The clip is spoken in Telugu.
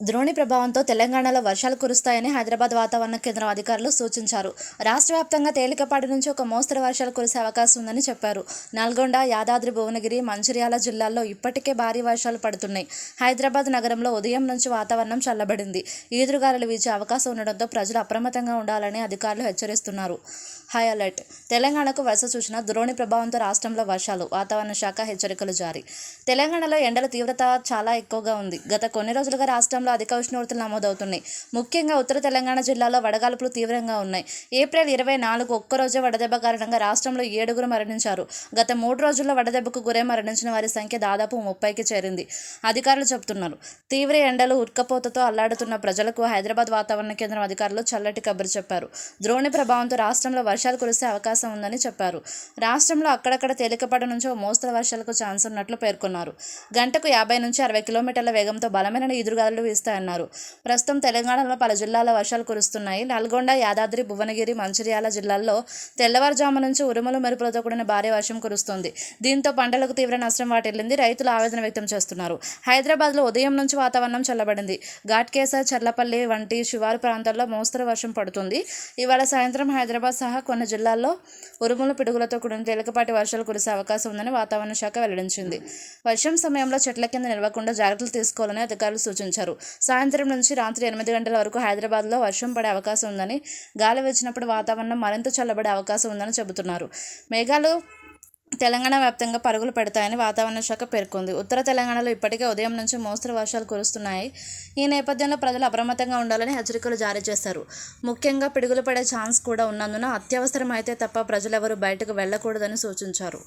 ద్రోణి ప్రభావంతో తెలంగాణలో వర్షాలు కురుస్తాయని హైదరాబాద్ వాతావరణ కేంద్రం అధికారులు సూచించారు. రాష్ట్ర వ్యాప్తంగా తేలికపాటి నుంచి ఒక మోస్తరు వర్షాలు కురిసే అవకాశం ఉందని చెప్పారు. నల్గొండ యాదాద్రి భువనగిరి మంచిర్యాల జిల్లాల్లో ఇప్పటికే భారీ వర్షాలు పడుతున్నాయి. హైదరాబాద్ నగరంలో ఉదయం నుంచి వాతావరణం చల్లబడింది. ఈదురుగాలులు వీచే అవకాశం ఉండడంతో ప్రజలు అప్రమత్తంగా ఉండాలని అధికారులు హెచ్చరిస్తున్నారు. హై అలర్ట్ తెలంగాణకు వరుస సూచన ద్రోణి ప్రభావంతో రాష్ట్రంలో వర్షాలు వాతావరణ శాఖ హెచ్చరికలు జారీ. తెలంగాణలో ఎండల తీవ్రత చాలా ఎక్కువగా ఉంది. గత కొన్ని రోజులుగా రాష్ట్రం రాష్ట్రంలో అధిక ఉష్ణోగ్రతలు నమోదవుతున్నాయి. ముఖ్యంగా ఉత్తర తెలంగాణ జిల్లాలో వడగాల్పులు తీవ్రంగా ఉన్నాయి. ఏప్రిల్ ఇరవై నాలుగు ఒక్కరోజే వడదెబ్బ కారణంగా రాష్ట్రంలో ఏడుగురు మరణించారు. గత మూడు రోజుల్లో వడదెబ్బకు గురై మరణించిన వారి సంఖ్య దాదాపు ముప్పైకి చేరింది. అధికారులు చెబుతున్నారు. తీవ్ర ఎండలు ఉత్కపోతతో అల్లాడుతున్న ప్రజలకు హైదరాబాద్ వాతావరణ కేంద్రం అధికారులు చల్లటి కబురు చెప్పారు. ద్రోణి ప్రభావంతో రాష్ట్రంలో వర్షాలు కురిసే అవకాశం ఉందని చెప్పారు. రాష్ట్రంలో అక్కడక్కడ తేలికపాటి నుంచి ఓ మోస్తరు వర్షాలకు ఛాన్స్ ఉన్నట్లు పేర్కొన్నారు. గంటకు యాభై నుంచి అరవై కిలోమీటర్ల వేగంతో బలమైన ఈదురుగాలు వీస్తాయన్నారు ప్రస్తుతం తెలంగాణలో పలు జిల్లాల్లో వర్షాలు కురుస్తున్నాయి. నల్గొండ యాదాద్రి భువనగిరి మంచిర్యాల జిల్లాల్లో తెల్లవారుజాము నుంచి ఉరుములు మెరుపులతో కూడిన భారీ వర్షం కురుస్తుంది. దీంతో పంటలకు తీవ్ర నష్టం వాటిల్లింది రైతులు ఆవేదన వ్యక్తం చేస్తున్నారు. హైదరాబాద్లో ఉదయం నుంచి వాతావరణం చల్లబడింది. ఘాట్కేసర్ చర్లపల్లి వంటి శివారు ప్రాంతాల్లో మోస్తరు వర్షం పడుతుంది. ఇవాళ సాయంత్రం హైదరాబాద్ సహా కొన్ని జిల్లాల్లో ఉరుములు పిడుగులతో కూడిన తేలికపాటి వర్షాలు కురిసే అవకాశం ఉందని వాతావరణ శాఖ వెల్లడించింది. వర్షం సమయంలో చెట్ల కింద నిలవకుండా జాగ్రత్తలు తీసుకోవాలని అధికారులు సూచించారు. సాయంత్రం నుంచి రాత్రి ఎనిమిది గంటల వరకు హైదరాబాద్లో వర్షం పడే అవకాశం ఉందని గాలి వచ్చినప్పుడు వాతావరణం మరింత చల్లబడే అవకాశం ఉందని చెబుతున్నారు. మేఘాలు తెలంగాణ వ్యాప్తంగా పరుగులు పెడతాయని వాతావరణ శాఖ పేర్కొంది. ఉత్తర తెలంగాణలో ఇప్పటికే ఉదయం నుంచి మోస్తరు వర్షాలు కురుస్తున్నాయి. ఈ నేపథ్యంలో ప్రజలు అప్రమత్తంగా ఉండాలని హెచ్చరికలు జారీ చేశారు. ముఖ్యంగా పిడుగులు పడే ఛాన్స్ కూడా ఉన్నందున అత్యవసరమైతే తప్ప ప్రజలెవరూ బయటకు వెళ్ళకూడదని సూచించారు.